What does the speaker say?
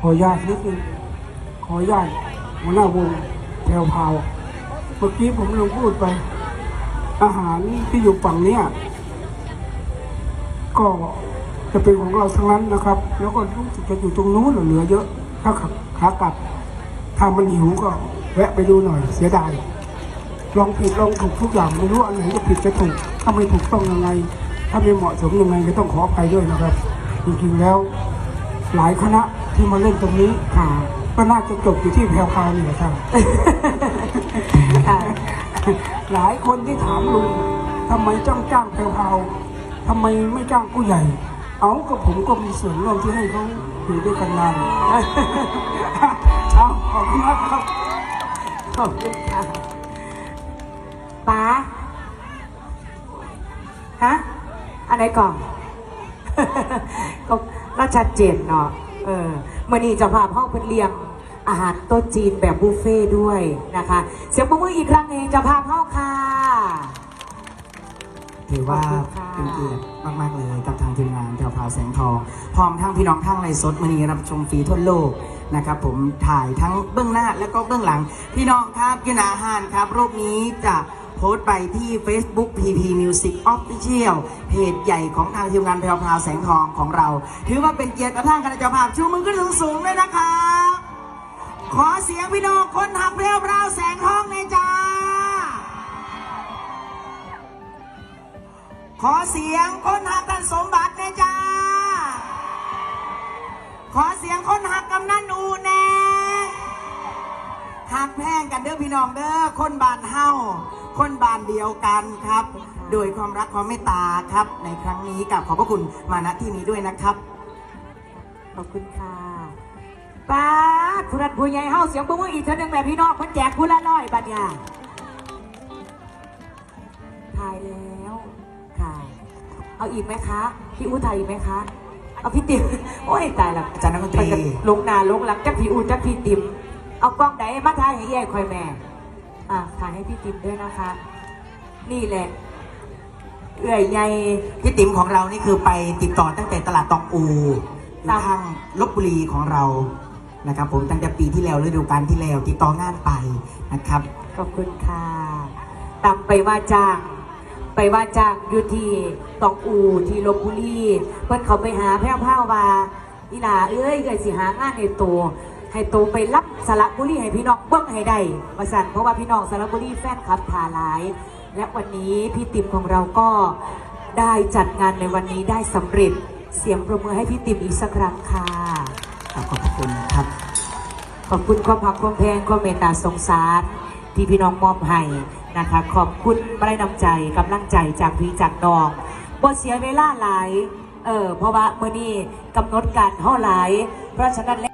ขออนุญาตนิดนึงขออนุญาตหัวหน้าวงแถวพาวเมื่อกี้ผมลืมพูดไป อาหารที่อยู่ฝั่งเนี้ยก็จะเป็นของเราทั้งนั้นนะครับ แล้วก็รู้สึกจะอยู่ตรงนู้นเหลือเยอะ ถ้าขับขากลับถ้ามันหิวก็แวะไปดูหน่อยเสียดายลองผิดลองถูกทุกอย่างไม่รู้อันไหนจะผิดจะถูกถ้าไม่ถูกต้องยังไง ถ้าไม่เหมาะสมยังไงก็ต้องขออภัยด้วยนะครับ จริงๆแล้วหลายคณะ ที่มาเล่นตรงนี้ค่ะ ก็น่าจะจบอยู่ที่แพรวพราวนี่แหละครับ ค่ะหลายคนที่ถามลุงทำไมจ้างจ้างแพรวพราวทำไมไม่จ้างผู้ใหญ่ เอาก็ผมก็มีส่วนร่วมที่ให้เขาอยู่ด้วยกันนานเอาขอบคุณมากครับขอบคุณค่ะป๋าฮะอะไรก่อน ก็น่าชัดเจนเนาะ เออมื่อนี้เจะพาพห้อเป็นเลี้ยงอาหารโต๊ะจีนแบบบุฟเฟ่ด้วยนะคะ เสียงปรบมืออีกครั้งหนึ่งเจะพาพห้อค่ะ ถือว่าเป็นเกียรติมาก ๆ เลยกับทางทีมงานแถวพราวแสงทอง พร้อมทั้งพี่น้องทั้งในสดมณีรับชมฟรีทั่วโลกนะครับผมถ่ายทั้งเบื้องหน้าและก็เบื้องหลัง พี่น้องครับกินอาหารครับรูปนี้จะ โพสต์ไปที่ Facebook PP Music Official เพจใหญ่ของทางทีมงานแถวพราวแสงทองของเรา ถือว่าเป็นเกียรติกระทั่งคณะเจ้าภาพชูมือขึ้นสูงๆเลยนะครับ ขอเสียงพี่น้องคนหักแพรวพราวแสงทองเลยจ้า ขอเสียงคนหักกันสมบัติในจ้า ขอเสียงคนหักกำนันอูแน่หักแพงกันเด้อพี่น้องเด้อคนบานเฮา คนบานเดียวกันครับ โดยความรักความเมตตาครับ ในครั้งนี้กับขอบพระคุณมาณที่นี้ด้วยนะครับ ขอบคุณค่ะป้าดผู้รันผู้ใหญ่เฮาเสียงปรบมืออีกเท่านึงแบบพี่น้องเพิ่นแจกผู้ละร้อยบัดเนี่ยถ่ายแล้วค่ะ เอาอีกไหมคะ พี่อู้ถ่ายอีกไหมคะ เอาพี่ติ๋มโอ้ยตายละอาจารย์นักดนตรีไปกับลงนาลงหลังจักพี่อู้จักพี่ติ๋มเอากล้องไหนมาถ่ายให้แย่คอยแม่ อ่าถายให้พี่ติ๋มด้วยนะคะ นี่แหละ เอื่อยใหญ่พี่ติ๋มของเรานี่คือไปติดต่อตั้งแต่ตลาดตองอูอยู่ทางลบบุรีของเรานะครับ ผมตั้งแต่ปีที่แล้วฤดูกาลที่แล้วติดต่องานไปนะครับ ขอบคุณค่ะตามไปว่าจ้างไปว่าจ้างอยู่ที่ตองอูที่ลบบุรีเพิ่นเขาไปหาแพ้วพ้าวว่าอีหลาเอ้ยเอ้ยสิหางานในตัว ให้โตวไปรับสระบุรีให้พี่น้องเบิ้งให้ได้ว่าสั่นเพราะว่าพี่น้องสระบุรีแฟนคลับทาหลาย และวันนี้พี่ติ๋มของเราก็ได้จัดงานในวันนี้ได้สำเร็จ เสียงประมือให้พี่ติ๋มอีกสักครั้งค่ะขอบพระคุณครับ ขอบคุณความพักความแพงความเมตตาสงสารที่พี่น้องมอบให้นะคะขอบคุณบรายน้ำใจกำลังใจจากพี่จากน้องบ่เสียเวลาหลายเออเพราะว่าเมื่อนี้กำหนดการเท่าหลาย เพราะฉะนั้น